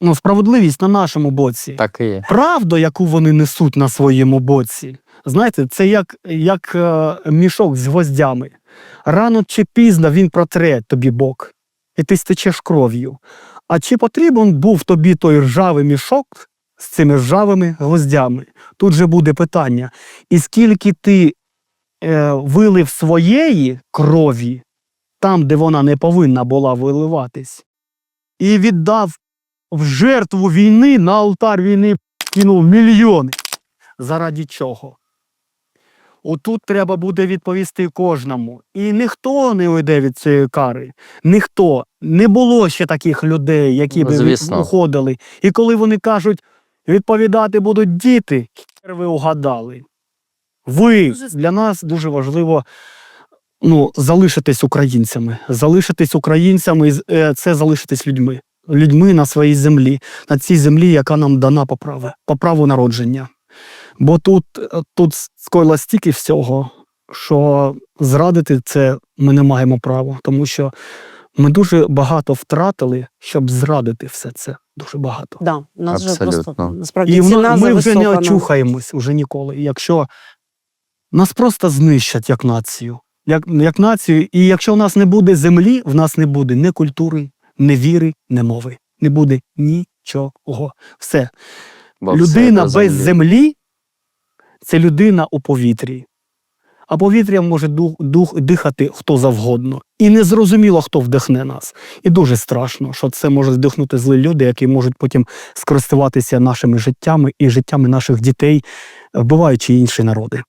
ну, справедливість на нашому боці. Так і є. Правду, яку вони несуть на своєму боці, знаєте, це як, як е, мішок з гвоздями. Рано чи пізно він протре тобі бок, і ти стечеш кров'ю. А чи потрібен був тобі той ржавий мішок з цими ржавими гвоздями? Тут же буде питання: і скільки ти е, вилив своєї крові там, де вона не повинна була виливатись, і віддав в жертву війни на алтар війни кинув мільйони. Заради чого? Отут треба буде відповісти кожному. І ніхто не уйде від цієї кари. Ніхто. Не було ще таких людей, які би звісно. уходили. І коли вони кажуть, відповідати будуть діти, ви угадали. Ви для нас дуже важливо ну, залишитись українцями. Залишитись українцями, і е, це залишитись людьми. Людьми на своїй землі, на цій землі, яка нам дана по праву, по праву народження. Бо тут, тут скоїло стільки всього, що зрадити це ми не маємо права, тому що ми дуже багато втратили, щоб зрадити все це. Дуже багато. Да, у нас же просто насправді І ціна ми, ми вже не очухаємось уже ніколи. Якщо нас просто знищать як націю, як, як націю, і якщо в нас не буде землі, в нас не буде ні культури, ні віри, ні мови. Не буде нічого. Все. Бо людина до без землі. землі це людина у повітрі. А повітрям може дух, дух дихати хто завгодно. І не зрозуміло, хто вдихне нас. І дуже страшно, що це можуть вдихнути злі люди, які можуть потім скористуватися нашими життями і життями наших дітей, вбиваючи інші народи.